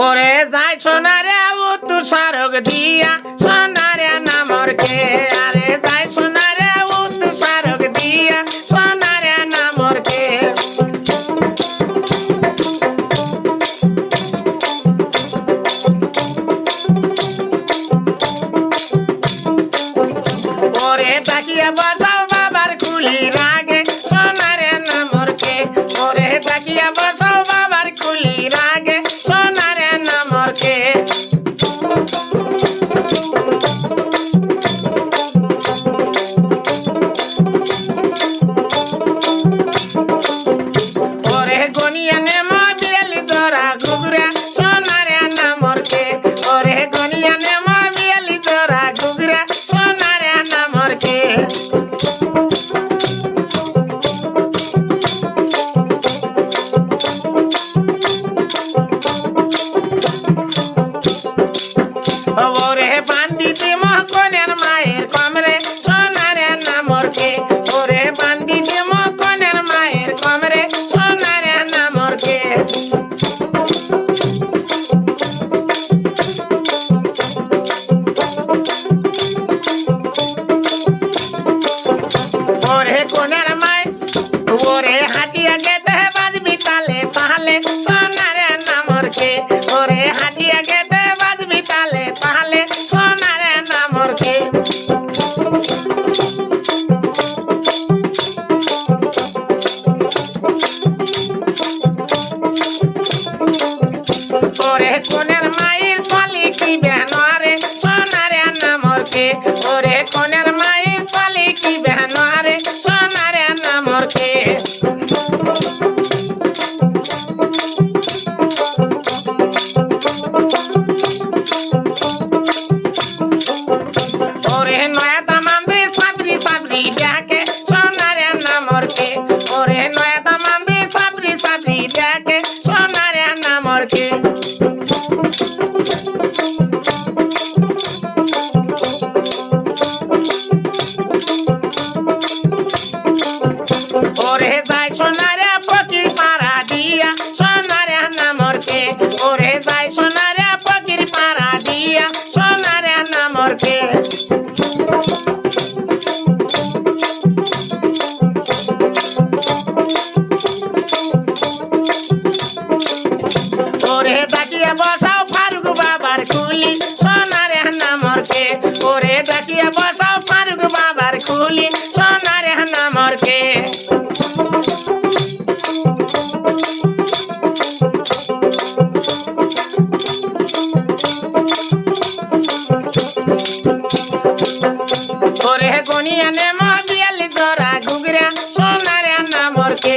ওরে যাই সোনারে ও তু সারক দিয়া সোনারে বান্দিতে মহকনের মায়ের কমরে, সোনারে নামর ওরে বান্দিতে মহকনের মায়ের কমরে, সোনারে নামর ওরে কোনের মায়, ওরে হাটিয়া গেতে বাজবি তালে তাহলে ওরে কোনের মায়ের কলি কি বেহনারে সোনারে নামর কে ওরে কোনের মায়ের কলি কি বেহনারে সোনারে নামর কে ওরে তাকিয়া বসাও ফারুক বাবার কুলি সোনারে নামর কে ওরে তাকিয়া বসাও ফারুক বাবার কুলি সোনারে নামর কে ওরে গনিয়া নে মবিয়ালি দরা গুগরা সোনারে নামর কে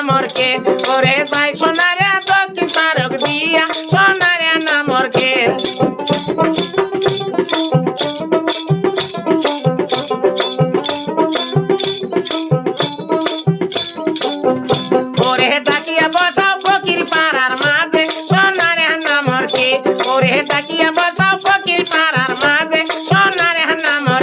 সোনারে নামর কে ওরে যাই সোনারে দক্ষিণ সড়ক দিয়া, সোনারে নামর কে ওরে তাকিয়া বসাও ফকির পাড়ার মাঝে, সোনারে নামর কে ওরে তাকিয়া বসাও ফকির পাড়ার মাঝে, সোনারে নামর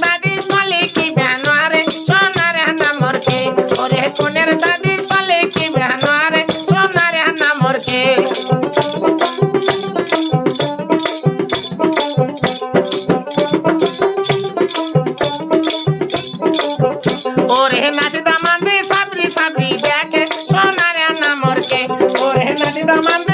Samantha.